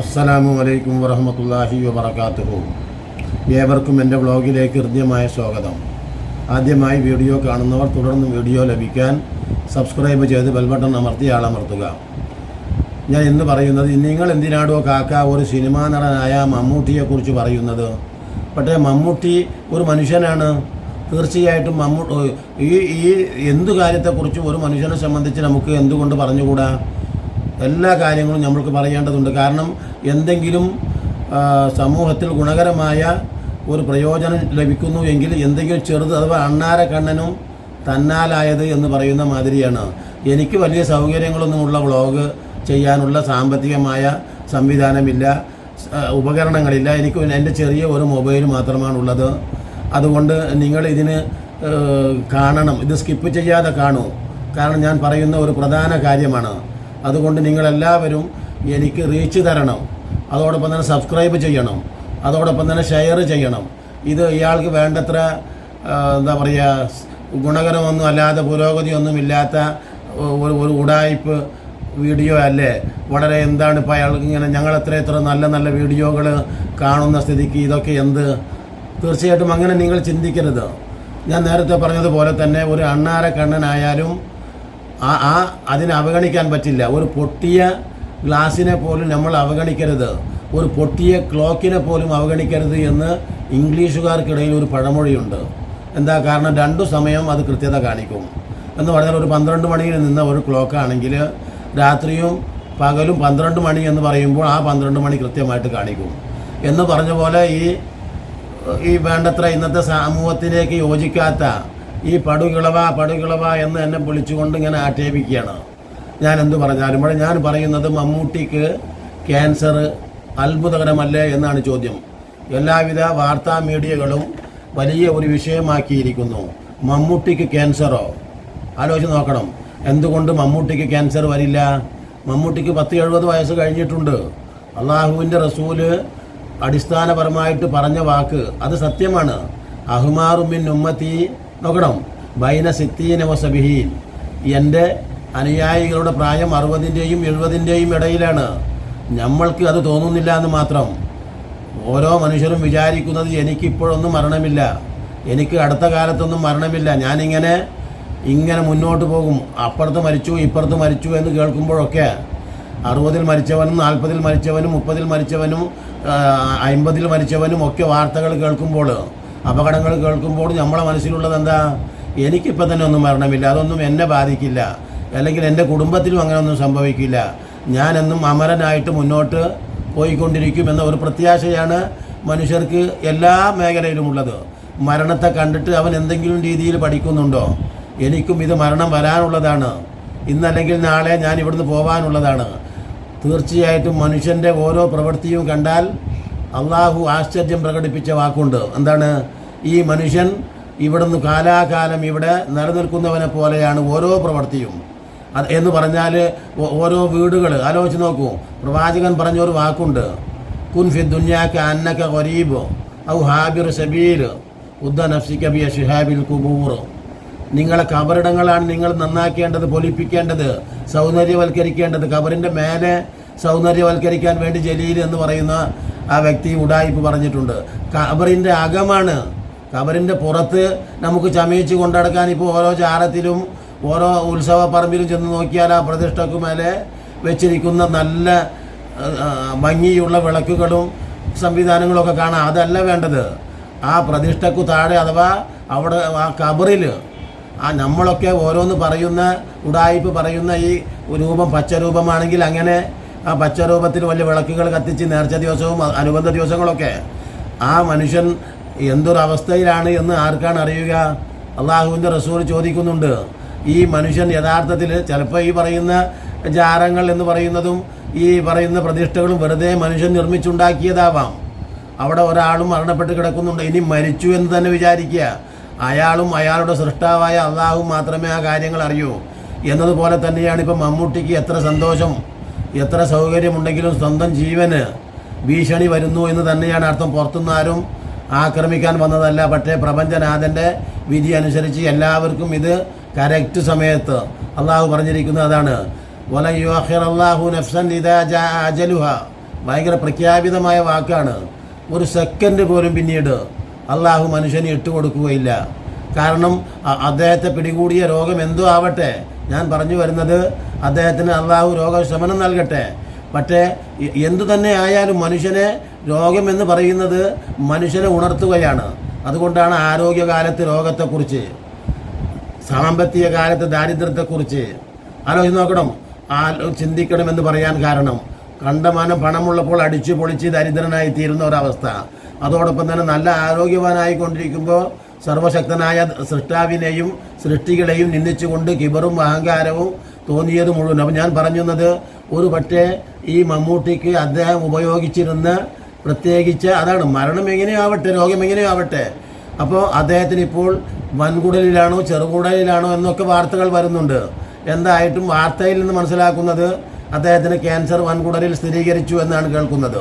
അസ്സലാമു അലൈക്കും വറഹമത്തല്ലാഹി വബർക്കാത്തുഹു ഏവർക്കും എന്റെ വ്ളോഗിലേക്ക് ഹൃദ്യമായ സ്വാഗതം. ആദ്യമായി വീഡിയോ കാണുന്നവർ തുടർന്ന് വീഡിയോ ലഭിക്കാൻ സബ്സ്ക്രൈബ് ചെയ്ത് ബെൽബട്ടൺ അമർത്തി ആളമർത്തുക. ഞാൻ ഇന്ന് പറയുന്നത് നിങ്ങൾ എന്തിനാടോ കാക്ക ഒരു സിനിമാ നടനായ മമ്മൂട്ടിയെക്കുറിച്ച് പറയുന്നത്? പക്ഷേ മമ്മൂട്ടി ഒരു മനുഷ്യനാണ്. തീർച്ചയായിട്ടും മമ്മൂ ഈ ഈ എന്തു കാര്യത്തെക്കുറിച്ചും ഒരു മനുഷ്യനെ സംബന്ധിച്ച് നമുക്ക് എന്തുകൊണ്ട് പറഞ്ഞുകൂടാ? എല്ലാ കാര്യങ്ങളും നമ്മൾക്ക് പറയേണ്ടതുണ്ട്. കാരണം എന്തെങ്കിലും സമൂഹത്തിൽ ഗുണകരമായ ഒരു പ്രയോജനം ലഭിക്കുന്നു എങ്കിൽ എന്തെങ്കിലും ചെറുത് അഥവാ അണ്ണാര കണ്ണനും തന്നാലായത് എന്ന് പറയുന്ന മാതിരിയാണ്. എനിക്ക് വലിയ സൗകര്യങ്ങളൊന്നുമുള്ള വ്ളോഗ് ചെയ്യാനുള്ള സാമ്പത്തികമായ സംവിധാനമില്ല ഉപകരണങ്ങളില്ല. എനിക്ക് എന്റെ ചെറിയ ഒരു മൊബൈൽ മാത്രമാണുള്ളത്. അതുകൊണ്ട് നിങ്ങൾ ഇതിന് കാണണം. ഇത് സ്കിപ്പ് ചെയ്യാതെ കാണൂ. കാരണം ഞാൻ പറയുന്ന ഒരു പ്രധാന കാര്യമാണ്. അതുകൊണ്ട് നിങ്ങളെല്ലാവരും എനിക്ക് റീച്ച് തരണം. അതോടൊപ്പം തന്നെ സബ്സ്ക്രൈബ് ചെയ്യണം. അതോടൊപ്പം തന്നെ ഷെയർ ചെയ്യണം. ഇത് ഇയാൾക്ക് വേണ്ടത്ര എന്താ പറയുക ഗുണകരമൊന്നും അല്ലാതെ പുരോഗതിയൊന്നും ഇല്ലാത്ത ഒരു ഒരു ഉടായ്പ് വീഡിയോ അല്ലേ? വളരെ എന്താണ് ഇപ്പോൾ അയാൾക്ക് ഇങ്ങനെ ഞങ്ങൾ എത്ര എത്ര നല്ല നല്ല വീഡിയോകൾ കാണുന്ന സ്ഥിതിക്ക് ഇതൊക്കെ എന്ത്? തീർച്ചയായിട്ടും അങ്ങനെ നിങ്ങൾ ചിന്തിക്കരുത്. ഞാൻ നേരത്തെ പറഞ്ഞതുപോലെ തന്നെ ഒരു അണ്ണാര കണ്ണനായാലും ആ ആ അതിനെ അവഗണിക്കാൻ പറ്റില്ല. ഒരു പൊട്ടിയ ഗ്ലാസിനെ പോലും നമ്മൾ അവഗണിക്കരുത്. ഒരു പൊട്ടിയ ക്ലോക്കിനെ പോലും അവഗണിക്കരുത് എന്ന് ഇംഗ്ലീഷുകാർക്കിടയിൽ ഒരു പഴമൊഴിയുണ്ട്. എന്താ കാരണം? രണ്ടു സമയം അത് കൃത്യത കാണിക്കും. എന്ന് പറഞ്ഞാൽ ഒരു പന്ത്രണ്ട് മണിയിൽ നിന്ന ഒരു ക്ലോക്കാണെങ്കിൽ രാത്രിയും പകലും പന്ത്രണ്ട് മണി എന്ന് പറയുമ്പോൾ ആ പന്ത്രണ്ട് മണി കൃത്യമായിട്ട് കാണിക്കും. എന്ന് പറഞ്ഞ പോലെ ഈ ഈ വേണ്ടത്ര ഇന്നത്തെ സമൂഹത്തിലേക്ക് യോജിക്കാത്ത ഈ പടുകിളവ പടുകിളവ എന്ന് എന്നെ വിളിച്ചുകൊണ്ട് ഇങ്ങനെ ആക്ഷേപിക്കുകയാണ്. ഞാൻ എന്ത് പറഞ്ഞാലും ഇവിടെ ഞാൻ പറയുന്നത് മമ്മൂട്ടിക്ക് ക്യാൻസർ അത്ഭുതകരമല്ലേ എന്നാണ് ചോദ്യം. എല്ലാവിധ വാർത്താ മീഡിയകളും വലിയ ഒരു വിഷയമാക്കിയിരിക്കുന്നു. മമ്മൂട്ടിക്ക് ക്യാൻസറോ ആലോചിച്ച് നോക്കണം. എന്തുകൊണ്ട് മമ്മൂട്ടിക്ക് ക്യാൻസർ വരില്ല? മമ്മൂട്ടിക്ക് പത്ത് എഴുപത് വയസ്സ് കഴിഞ്ഞിട്ടുണ്ട്. അള്ളാഹുവിന്റെ റസൂൽ അടിസ്ഥാനപരമായിട്ട് പറഞ്ഞ വാക്ക് അത് സത്യമാണ്. അഹ്മാറുമിൻ ഉമ്മത്തി നോക്കണം. ബൈന സിത്തീന വസബിഹീൻ. എന്റെ അനുയായികളുടെ പ്രായം അറുപതിന്റെയും എഴുപതിന്റെയും ഇടയിലാണ്. നമ്മൾക്ക് അത് തോന്നുന്നില്ല എന്ന് മാത്രം. ഓരോ മനുഷ്യരും വിചാരിക്കുന്നത് എനിക്കിപ്പോഴൊന്നും മരണമില്ല. എനിക്ക് അടുത്ത കാലത്തൊന്നും മരണമില്ല. ഞാനിങ്ങനെ ഇങ്ങനെ മുന്നോട്ട് പോകും. അപ്പുറത്ത് മരിച്ചു ഇപ്പുറത്ത് മരിച്ചു എന്ന് കേൾക്കുമ്പോഴൊക്കെ അറുപതിൽ മരിച്ചവനും നാൽപ്പതിൽ മരിച്ചവനും മുപ്പതിൽ മരിച്ചവനും അൻപതിൽ മരിച്ചവനും ഒക്കെ വാർത്തകൾ കേൾക്കുമ്പോൾ അപകടങ്ങൾ കേൾക്കുമ്പോൾ നമ്മളെ മനസ്സിലുള്ളത് എന്താ? എനിക്കിപ്പോൾ തന്നെ ഒന്നും മരണമില്ല. അതൊന്നും എന്നെ ബാധിക്കില്ല. അല്ലെങ്കിൽ എന്റെ കുടുംബത്തിലും അങ്ങനെ ഒന്നും സംഭവിക്കില്ല. ഞാനെന്നും അമരനായിട്ട് മുന്നോട്ട് പോയിക്കൊണ്ടിരിക്കും എന്ന ഒരു പ്രത്യാശയാണ് മനുഷ്യർക്ക് എല്ലാ മേഖലയിലും ഉള്ളത്. മരണത്തെ കണ്ടിട്ട് അവൻ എന്തെങ്കിലും രീതിയിൽ പഠിക്കുന്നുണ്ടോ? എനിക്കും ഇത് മരണം വരാനുള്ളതാണ്. ഇന്നല്ലെങ്കിൽ നാളെ ഞാൻ ഇവിടുന്ന് പോകാനുള്ളതാണ് തീർച്ചയായിട്ടും മനുഷ്യന്റെ ഓരോ പ്രവൃത്തിയും കണ്ടാൽ അള്ളാഹു ആശ്ചര്യം പ്രകടിപ്പിച്ച വാക്കുണ്ട്. എന്താണ്? ഈ മനുഷ്യൻ ഇവിടുന്ന് കാലാകാലം ഇവിടെ നിലനിൽക്കുന്നവനെ പോലെയാണ് ഓരോ പ്രവൃത്തിയും എന്ന് പറഞ്ഞാൽ ഓരോ വീടുകൾ ആലോചിച്ച് നോക്കൂ. പ്രവാചകൻ പറഞ്ഞൊരു വാക്കുണ്ട്. കുൻ ഫി ദുന്യാക്ക അന്നക്ക ഗരീബ് ഔ ഹാബിർ ഷബീർ ഉദ്ദ നഫ്സിക്ക ബിയ ഷിഹാബിൽ കുബൂർ നിങ്ങളെ കബറിടങ്ങളാണ് നിങ്ങൾ നന്നാക്കേണ്ടത് പൊലിപ്പിക്കേണ്ടത് സൗന്ദര്യവൽക്കരിക്കേണ്ടത്. കബറിന്റെ മേലെ സൗന്ദര്യവൽക്കരിക്കാൻ വേണ്ടി ജലീൽ എന്ന് പറയുന്ന ആ വ്യക്തി ഉടായിപ്പ് പറഞ്ഞിട്ടുണ്ട്. കബറിന്റെ അകമാണ്. കബറിന്റെ പുറത്ത് നമുക്ക് ചമയിച്ച് കൊണ്ടടക്കാൻ ഇപ്പോൾ ഓരോ ചാരത്തിലും ഓരോ ഉത്സവ പറമ്പിലും ചെന്ന് നോക്കിയാൽ ആ പ്രതിഷ്ഠയ്ക്ക് മേലെ വെച്ചിരിക്കുന്ന നല്ല ഭംഗിയുള്ള വിളക്കുകളും സംവിധാനങ്ങളൊക്കെ കാണാം. അതല്ല വേണ്ടത്. ആ പ്രതിഷ്ഠക്കു താഴെ അഥവാ അവിടെ ആ കബറിൽ ആ നമ്മളൊക്കെ ഓരോന്ന് പറയുന്ന ഉടായിപ്പ് പറയുന്ന ഈ രൂപം പച്ചരൂപമാണെങ്കിൽ അങ്ങനെ ആ പച്ചരൂപത്തിൽ വലിയ വിളക്കുകൾ കത്തിച്ച് നേർച്ച ദിവസവും അനുബന്ധ ദിവസങ്ങളൊക്കെ. ആ മനുഷ്യൻ എന്തൊരവസ്ഥയിലാണ് എന്ന് ആർക്കാണ് അറിയുക? അള്ളാഹുവിന്റെ റസൂൽ ചോദിക്കുന്നുണ്ട്. ഈ മനുഷ്യൻ യഥാർത്ഥത്തിൽ ചിലപ്പോൾ ഈ പറയുന്ന ജാരങ്ങൾ എന്ന് പറയുന്നതും ഈ പറയുന്ന പ്രതിഷ്ഠകളും വെറുതെ മനുഷ്യൻ നിർമ്മിച്ചുണ്ടാക്കിയതാവാം. അവിടെ ഒരാളും മരണപ്പെട്ട് കിടക്കുന്നുണ്ട്. ഇനി മരിച്ചു എന്ന് തന്നെ വിചാരിക്കുക. അയാളും അയാളുടെ സൃഷ്ടാവായ അള്ളാഹും മാത്രമേ ആ കാര്യങ്ങൾ അറിയൂ. എന്നതുപോലെ തന്നെയാണ് ഇപ്പം മമ്മൂട്ടിക്ക് എത്ര സന്തോഷം. എത്ര സൗകര്യമുണ്ടെങ്കിലും സ്വന്തം ജീവന് ഭീഷണി വരുന്നു എന്ന് തന്നെയാണ് അർത്ഥം. പുറത്തുനിന്ന് ആരും ആക്രമിക്കാൻ വന്നതല്ല. പക്ഷേ പ്രപഞ്ചനാഥന്റെ വിധി അനുസരിച്ച് എല്ലാവർക്കും ഇത് കറക്റ്റ് സമയത്ത് അള്ളാഹു പറഞ്ഞിരിക്കുന്നത് അതാണ്. അല്ലാഹു നഫ്സൻ അജലുഹ ഭയങ്കര പ്രഖ്യാപിതമായ വാക്കാണ്. ഒരു സെക്കൻഡ് പോലും പിന്നീട് അള്ളാഹു മനുഷ്യന് ഇട്ടുകൊടുക്കുകയില്ല. കാരണം അദ്ദേഹത്തെ പിടികൂടിയ രോഗം എന്തോ ആവട്ടെ. ഞാൻ പറഞ്ഞു വരുന്നത് അദ്ദേഹത്തിന് അള്ളാഹു രോഗശമനം നൽകട്ടെ. പക്ഷേ എന്തു തന്നെ ആയാലും മനുഷ്യനെ രോഗം എന്ന് പറയുന്നത് മനുഷ്യനെ ഉണർത്തുകയാണ്. അതുകൊണ്ടാണ് ആരോഗ്യകാലത്ത് രോഗത്തെക്കുറിച്ച് സാമ്പത്തിക കാലത്ത് ദാരിദ്ര്യത്തെക്കുറിച്ച് ആലോചിച്ച് നോക്കണം. ആ ചിന്തിക്കണമെന്ന് പറയാൻ കാരണം. കണ്ടമാനം പണമുള്ളപ്പോൾ അടിച്ചു പൊളിച്ച് ദരിദ്രനായി തീരുന്ന ഒരവസ്ഥ. അതോടൊപ്പം തന്നെ നല്ല ആരോഗ്യവാനായിക്കൊണ്ടിരിക്കുമ്പോൾ സർവശക്തനായ സൃഷ്ടാവിനെയും സൃഷ്ടികളെയും നിന്ദിച്ചുകൊണ്ട് കിബറും അഹങ്കാരവും തോന്നിയത് മുഴുവൻ. അപ്പം ഞാൻ പറഞ്ഞത് ഒരു പക്ഷേ ഈ മമ്മൂട്ടിക്ക് അദ്ദേഹം ഉപയോഗിച്ചിരുന്ന പ്രത്യേകിച്ച് അതാണ് മരണം എങ്ങനെയാവട്ടെ രോഗം എങ്ങനെയാവട്ടെ. അപ്പോൾ അദ്ദേഹത്തിന് ഇപ്പോൾ വൻകുടലിലാണോ ചെറുകുടലിലാണോ എന്നൊക്കെ വാർത്തകൾ വരുന്നുണ്ട്. എന്തായിട്ടും വാർത്തയിൽ നിന്ന് മനസ്സിലാക്കുന്നത് അദ്ദേഹത്തിന് ക്യാൻസർ വൻകുടലിൽ സ്ഥിരീകരിച്ചു എന്നാണ് കേൾക്കുന്നത്.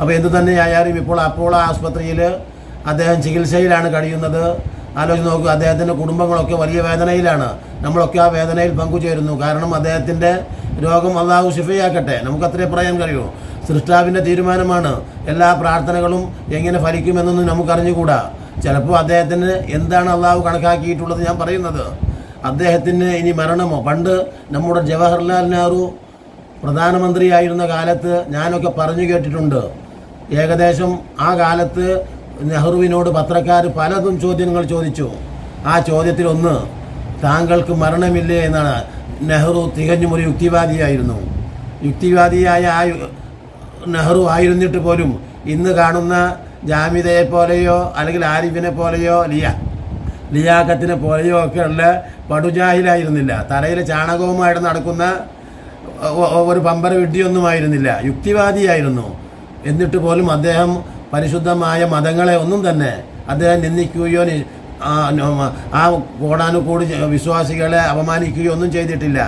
അപ്പോൾ എന്തു തന്നെയായാലും ഇപ്പോൾ അപ്പോളോ ആസ്പത്രിയിൽ അദ്ദേഹം ചികിത്സയിലാണ് കഴിയുന്നത്. ആലോചിച്ച് നോക്കുക അദ്ദേഹത്തിന്റെ കുടുംബങ്ങളൊക്കെ വലിയ വേദനയിലാണ്. നമ്മളൊക്കെ ആ വേദനയിൽ പങ്കുചേരുന്നു. കാരണം അദ്ദേഹത്തിന്റെ രോഗം അള്ളാഹു നമുക്ക് അത്രേ പറയാൻ കഴിയൂ. സൃഷ്ടാവിന്റെ തീരുമാനമാണ് എല്ലാ പ്രാർത്ഥനകളും എങ്ങനെ ഫലിക്കുമെന്നൊന്നും നമുക്കറിഞ്ഞുകൂടാ. ചിലപ്പോൾ അദ്ദേഹത്തിന് എന്താണ് അള്ളാഹു കണക്കാക്കിയിട്ടുള്ളത് ഞാൻ പറയുന്നത്. അദ്ദേഹത്തിന് ഇനി മരണമോ? പണ്ട് നമ്മുടെ ജവഹർലാൽ നെഹ്റു പ്രധാനമന്ത്രിയായിരുന്ന കാലത്ത് ഞാനൊക്കെ പറഞ്ഞു കേട്ടിട്ടുണ്ട്. ഏകദേശം ആ കാലത്ത് നെഹ്റുവിനോട് പത്രക്കാർ പലതും ചോദ്യങ്ങൾ ചോദിച്ചു. ആ ചോദ്യത്തിലൊന്ന് താങ്കൾക്ക് മരണമില്ലേ എന്നാണ്. നെഹ്റു തികഞ്ഞും ഒരു യുക്തിവാദിയായിരുന്നു. യുക്തിവാദിയായ ആ നെഹ്റു ആയിരുന്നിട്ട് പോലും ഇന്ന് കാണുന്ന ജാമിതയെ പോലെയോ അല്ലെങ്കിൽ ആരിഫിനെ പോലെയോ ലിയ ലിയാക്കത്തിനെ പോലെയോ ഒക്കെ ഉള്ള പടുജാഹിലായിരുന്നില്ല. തലയിൽ ചാണകവുമായിട്ട് നടക്കുന്ന ഒരു പമ്പര വിഡ്ഡിയൊന്നുമായിരുന്നില്ല യുക്തിവാദിയായിരുന്നു. എന്നിട്ട് പോലും അദ്ദേഹം പരിശുദ്ധമായ മതങ്ങളെ ഒന്നും തന്നെ അദ്ദേഹം നിന്ദിക്കുകയോ ആ കോടാനുകൂടി വിശ്വാസികളെ അപമാനിക്കുകയോ ഒന്നും ചെയ്തിട്ടില്ല.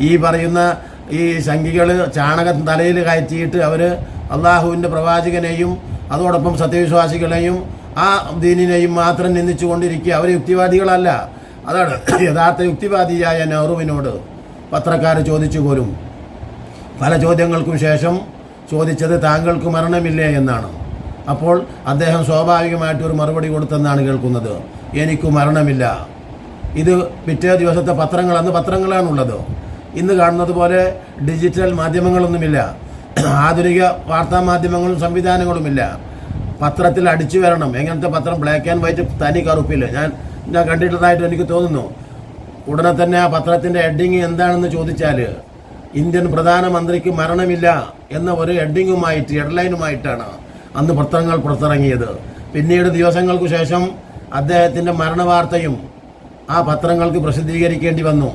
ഈ പറയുന്ന ഈ സംഖികൾ ചാണകം തലയിൽ കയറ്റിയിട്ട് അവർ അള്ളാഹുവിന്റെ പ്രവാചകനെയും അതോടൊപ്പം സത്യവിശ്വാസികളെയും ആ ദീനിനെയും മാത്രം നിന്ദിച്ചു കൊണ്ടിരിക്കുക അവർ യുക്തിവാദികളല്ല. അതാണ് യഥാർത്ഥ യുക്തിവാദിയായ നെഹ്റുവിനോട് പത്രക്കാർ ചോദിച്ചു പോലും. പല ചോദ്യങ്ങൾക്കും ശേഷം ചോദിച്ചത് താങ്കൾക്ക് മരണമില്ലേ എന്നാണ്. അപ്പോൾ അദ്ദേഹം സ്വാഭാവികമായിട്ട് ഒരു മറുപടി കൊടുത്തെന്നാണ് കേൾക്കുന്നത്. എനിക്ക് മരണമില്ല. ഇത് പിറ്റേ ദിവസത്തെ പത്രങ്ങൾ അന്ന് പത്രങ്ങളാണുള്ളത്. ഇന്ന് കാണുന്നത് പോലെ ഡിജിറ്റൽ മാധ്യമങ്ങളൊന്നുമില്ല. ആധുനിക വാർത്താ മാധ്യമങ്ങളും സംവിധാനങ്ങളുമില്ല. പത്രത്തിൽ അടിച്ചു വരണം. എങ്ങനത്തെ പത്രം? ബ്ലാക്ക് ആൻഡ് വൈറ്റ് തനി കറുപ്പില്ല ഞാൻ ഞാൻ കണ്ടിട്ടുള്ളതായിട്ട് എനിക്ക് തോന്നുന്നു. ഉടനെ തന്നെ ആ പത്രത്തിന്റെ ഹെഡിങ് എന്താണെന്ന് ചോദിച്ചാൽ ഇന്ത്യൻ പ്രധാനമന്ത്രിക്ക് മരണമില്ല എന്ന ഒരു ഹെഡിങ്ങുമായിട്ട് ഹെഡ്ലൈനുമായിട്ടാണ് അന്ന് പത്രങ്ങൾ പുറത്തിറങ്ങിയത്. പിന്നീട് ദിവസങ്ങൾക്കു ശേഷം അദ്ദേഹത്തിന്റെ മരണവാർത്തയും ആ പത്രങ്ങൾക്ക് പ്രസിദ്ധീകരിക്കേണ്ടി വന്നു.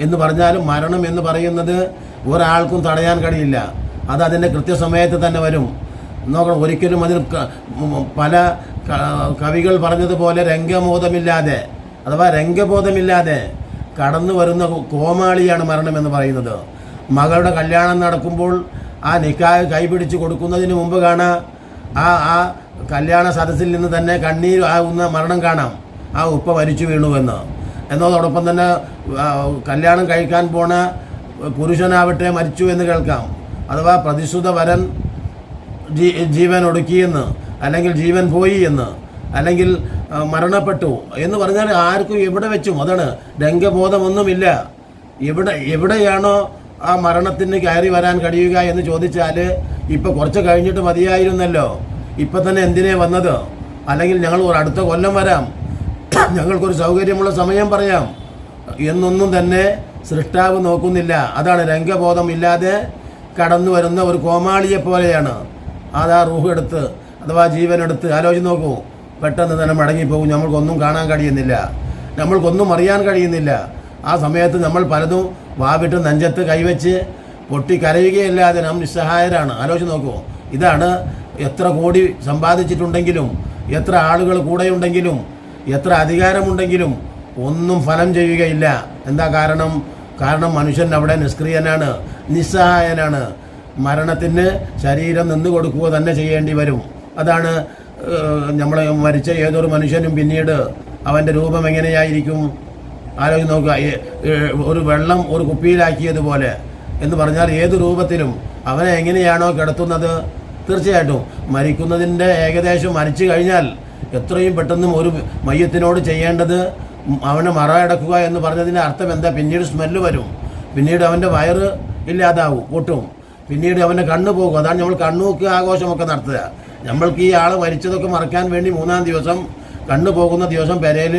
എന്ന് പറഞ്ഞാലും മരണം എന്ന് പറയുന്നത് ഒരാൾക്കും തടയാൻ കഴിയില്ല. അത് അതിന്റെ കൃത്യസമയത്ത് തന്നെ വരും. നോക്കണം ഒരിക്കലും അതിൽ പല കവികൾ പറഞ്ഞതുപോലെ രംഗബോധമില്ലാതെ അഥവാ രംഗബോധമില്ലാതെ കടന്നു വരുന്ന കോമാളിയാണ് മരണം എന്ന് പറയുന്നത്. മകളുടെ കല്യാണം നടക്കുമ്പോൾ ആ നിക്കാഹ് കൈപിടിച്ച് കൊടുക്കുന്നതിന് മുമ്പ് കാണാം ആ ആ കല്യാണ സദസ്സിൽ നിന്ന് തന്നെ കണ്ണീർ ആകുന്ന മരണം കാണാം. ആ ഉപ്പ മരിച്ചു വീണുവെന്ന്. എന്നതോടൊപ്പം തന്നെ കല്യാണം കഴിക്കാൻ പോണ പുരുഷനാവട്ടെ മരിച്ചു എന്ന് കേൾക്കാം. അഥവാ പ്രതിശ്രുത വരൻ ജീവൻ ഒടുക്കിയെന്ന് അല്ലെങ്കിൽ ജീവൻ പോയി എന്ന് അല്ലെങ്കിൽ മരണപ്പെട്ടു എന്ന് പറഞ്ഞാൽ ആർക്കും എവിടെ വെച്ചും അതാണ്. രംഗബോധമൊന്നുമില്ല. എവിടെ എവിടെയാണോ ആ മരണത്തിന് കയറി വരാൻ കഴിയുക എന്ന് ചോദിച്ചാൽ ഇപ്പൊ കുറച്ച് കഴിഞ്ഞിട്ട് മതിയായിരുന്നല്ലോ. ഇപ്പൊ തന്നെ എന്തിനേ വന്നത്? അല്ലെങ്കിൽ ഞങ്ങൾ ഒരു അടുത്ത കൊല്ലം വരാം. ഞങ്ങൾക്കൊരു സൗകര്യമുള്ള സമയം പറയാം. എന്നൊന്നും തന്നെ സൃഷ്ടാവ് നോക്കുന്നില്ല. അതാണ് രംഗബോധം ഇല്ലാതെ കടന്നു വരുന്ന ഒരു കോമാളിയെ പോലെയാണ്. അതാ റൂഹ് എടുത്ത് അഥവാ ജീവനെടുത്ത് ആലോചിച്ച് നോക്കൂ. പെട്ടെന്ന് തന്നെ മടങ്ങിപ്പോകും. നമ്മൾക്കൊന്നും കാണാൻ കഴിയുന്നില്ല. നമ്മൾക്കൊന്നും അറിയാൻ കഴിയുന്നില്ല. ആ സമയത്ത് നമ്മൾ പലതും വാവിട്ട് നെഞ്ചത്ത് കൈവച്ച് പൊട്ടി കരയുകയല്ലാതെ നാം നിസ്സഹായരാണ്. ആലോചിച്ച് നോക്കുമോ ഇതാണ് എത്ര കോടി സമ്പാദിച്ചിട്ടുണ്ടെങ്കിലും എത്ര ആളുകൾ കൂടെയുണ്ടെങ്കിലും എത്ര അധികാരമുണ്ടെങ്കിലും ഒന്നും ഫലം ചെയ്യുകയില്ല. എന്താ കാരണം? കാരണം മനുഷ്യൻ അവിടെ നിഷ്ക്രിയനാണ് നിസ്സഹായനാണ്. മരണത്തിന് ശരീരം നിന്ന് കൊടുക്കുക തന്നെ ചെയ്യേണ്ടി വരും. അതാണ് നമ്മൾ മരിച്ച ഏതൊരു മനുഷ്യനും പിന്നീട് അവന്റെ രൂപം എങ്ങനെയായിരിക്കും? ആലോചിച്ച് നോക്കുക. ഒരു വെള്ളം ഒരു കുപ്പിയിലാക്കിയതുപോലെ. എന്ന് പറഞ്ഞാൽ ഏത് രൂപത്തിലും അവനെ എങ്ങനെയാണോ കിടത്തുന്നത് തീർച്ചയായിട്ടും മരിക്കുന്നതിന്റെ ഏകദേശം മരിച്ചു കഴിഞ്ഞാൽ എത്രയും പെട്ടെന്നും ഒരു മയ്യത്തിനോട് ചെയ്യേണ്ടത് അവനെ മറയടക്കുക എന്ന് പറഞ്ഞതിന്റെ അർത്ഥം എന്താ? പിന്നീട് സ്മെല്ല് വരും. പിന്നീട് അവന്റെ വയറ് ഇല്ലാതാവും പൊട്ടും. പിന്നീട് അവന്റെ കണ്ണ് പോകും. അതാണ് നമ്മൾ കണ്ണൂക്ക് ആഘോഷമൊക്കെ നടത്തുക. നമ്മൾക്ക് ഈ ആൾ മരിച്ചതൊക്കെ മറക്കാൻ വേണ്ടി മൂന്നാം ദിവസം കണ്ണു പോകുന്ന ദിവസം പെരയിൽ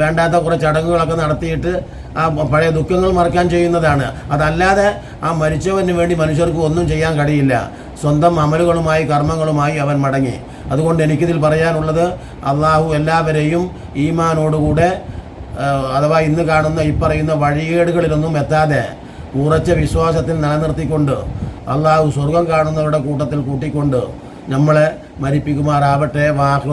വേണ്ടാത്ത കുറേ ചടങ്ങുകളൊക്കെ നടത്തിയിട്ട് ആ പഴയ ദുഃഖങ്ങൾ മറക്കാൻ ചെയ്യുന്നതാണ്. അതല്ലാതെ ആ മരിച്ചവന് വേണ്ടി മനുഷ്യർക്ക് ഒന്നും ചെയ്യാൻ കഴിയില്ല. സ്വന്തം അമലുകളുമായി കർമ്മങ്ങളുമായി അവൻ മടങ്ങി. അതുകൊണ്ട് എനിക്കിതിൽ പറയാനുള്ളത് അള്ളാഹു എല്ലാവരെയും ഈമാനോടുകൂടെ അഥവാ ഇന്ന് കാണുന്ന ഈ പറയുന്ന വഴികേടുകളിലൊന്നും എത്താതെ ഉറച്ച വിശ്വാസത്തിൽ നിലനിർത്തിക്കൊണ്ട് അള്ളാഹു സ്വർഗം കാണുന്നവരുടെ കൂട്ടത്തിൽ കൂട്ടിക്കൊണ്ട് നമ്മളെ മരിപ്പിക്കുമാറാവട്ടെ. വാഹു